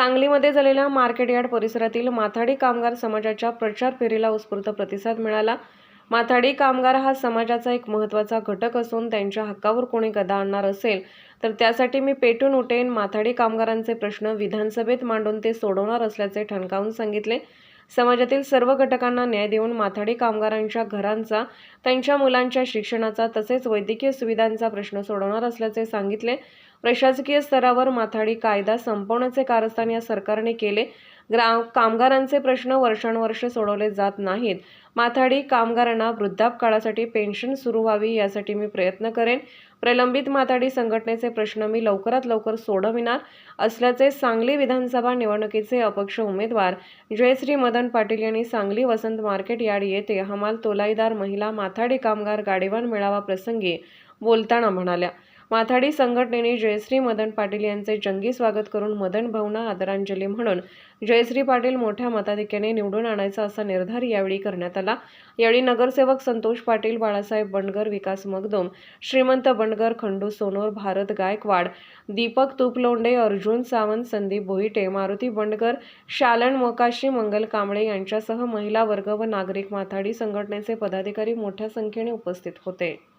सांगलीमध्ये झालेल्या market yard परिसरातील माथाडी कामगार समाजाच्या प्रचार फेरीला उत्स्फूर्त प्रतिसाद मिळाला. माथाडी कामगार हा समाजाचा एक महत्त्वाचा घटक असून त्यांच्या हक्कावर कोणी गदा आणणार असेल तर त्यासाठी मी पेटून उठेन माथाडी कामगारांचे प्रश्न विधानसभेत मांडून ते सोडवणार असल्याचे ठणकावून सांगितले. समाजातील सर्व घटकांना न्याय देऊन माथाडी कामगारांच्या घरांचा त्यांच्या मुलांच्या शिक्षणाचा तसेच वैद्यकीय सुविधांचा प्रश्न सोडवणार असल्याचे सांगितले. प्रशासकीय स्तरावर माथाडी कायदा संपवण्याचे कारस्थान या सरकारने केले. ग्रा कामगारांचे प्रश्न वर्षानुवर्षे सोडवले जात नाहीत. माथाडी कामगारांना वृद्धापकाळासाठी पेन्शन सुरू व्हावी यासाठी मी प्रयत्न करेन. प्रलंबित माथाडी संघटनेचे प्रश्न मी लवकरात लवकर सोडविणार असल्याचे सांगली विधानसभा निवडणुकीचे अपक्ष उमेदवार जयश्री मदन पाटील यांनी सांगली वसंत मार्केट यार्ड येथे हमाल तोलाईदार महिला माथाडी कामगार गाडीवान मेळावा प्रसंगी बोलताना म्हणाल्या माथाडी संघटनेने जयश्री मदन पाटील यांचे जंगी स्वागत करून मदन भाऊंना आदरांजली म्हणून जयश्री पाटील मोठ्या मताधिक्याने निवडून आणायचा असा निर्धार यावेळी करण्यात आला. यावेळी नगरसेवक संतोष पाटील बाळासाहेब बंडगर विकास मगदोम श्रीमंत बंडगर खंडू सोनोर भारत गायकवाड दीपक तुपलोंडे अर्जुन सावंत संदीप भोईटे मारुती बंडगर शालन मोकाशी मंगल कांबळे यांच्यासह महिला वर्ग व नागरिक माथाडी संघटनेचे पदाधिकारी मोठ्या संख्येने उपस्थित होते.